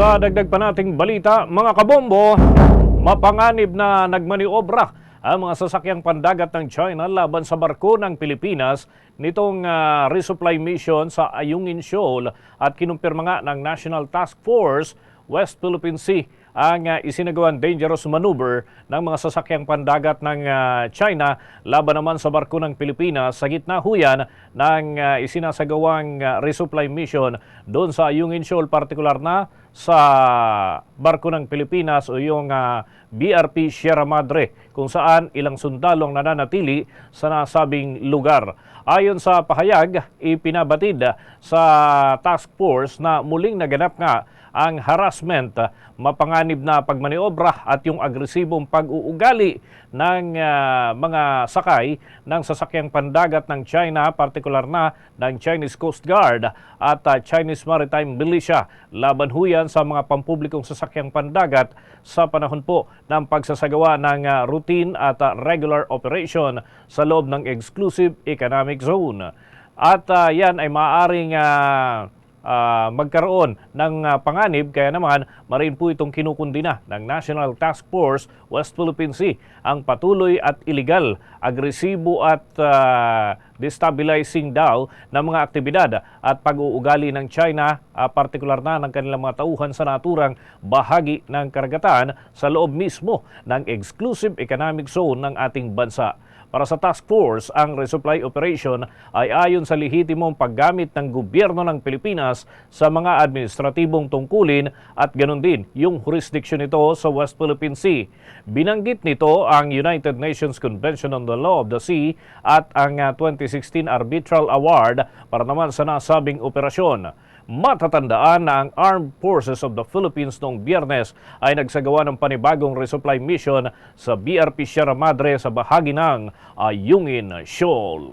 Sa dagdag pa nating balita, mga kabombo, mapanganib na nagmaniobra ang mga sasakyang pandagat ng China laban sa barko ng Pilipinas nitong ah, resupply mission sa Ayungin Shoal at kinumpirma nga ng National Task Force West Philippine Sea ang uh, isinagawang dangerous maneuver ng mga sasakyang pandagat ng ah, China laban naman sa barko ng Pilipinas sa gitna huyan ng ah, isinasagawang ah, resupply mission doon sa Ayungin Shoal, partikular na sa barko ng Pilipinas o yung ah, BRP Sierra Madre kung saan ilang sundalong nananatili sa nasabing lugar. Ayon sa pahayag, ipinabatid sa task force na muling naganap nga ang harassment, mapanganib na pagmaniobra at yung agresibong pag-uugali ng ah, mga sakay ng sasakyang pandagat ng China, partikular na ng Chinese Coast Guard at ah, Chinese Maritime Militia. Laban huyan sa mga pampublikong sasakyang pandagat sa panahon po ng pagsasagawa ng ah, routine at ah, regular operation sa loob ng exclusive economic zone. At ah, yan ay maaaring ah, ah, magkaroon ng panganib kaya naman marin po itong kinukundina ng National Task Force West Philippine Sea ang patuloy at illegal, agresibo at ah, destabilizing daw ng mga aktibidad at pag-uugali ng China, ah, partikular na ng kanilang mga tauhan sa naturang bahagi ng karagatan sa loob mismo ng exclusive economic zone ng ating bansa. Para sa task force, ang resupply operation ay ayon sa lehitimong paggamit ng gobyerno ng Pilipinas sa mga administratibong tungkulin at ganun din yung jurisdiction nito sa West Philippine Sea. Binanggit nito ang United Nations Convention on the Law of the Sea at ang ah, 2016 Arbitral Award para naman sa nasabing operasyon. Matatandaan na ang Armed Forces of the Philippines noong biyernes ay nagsagawa ng panibagong resupply mission sa BRP Sierra Madre sa bahagi ng Ayungin Shoal.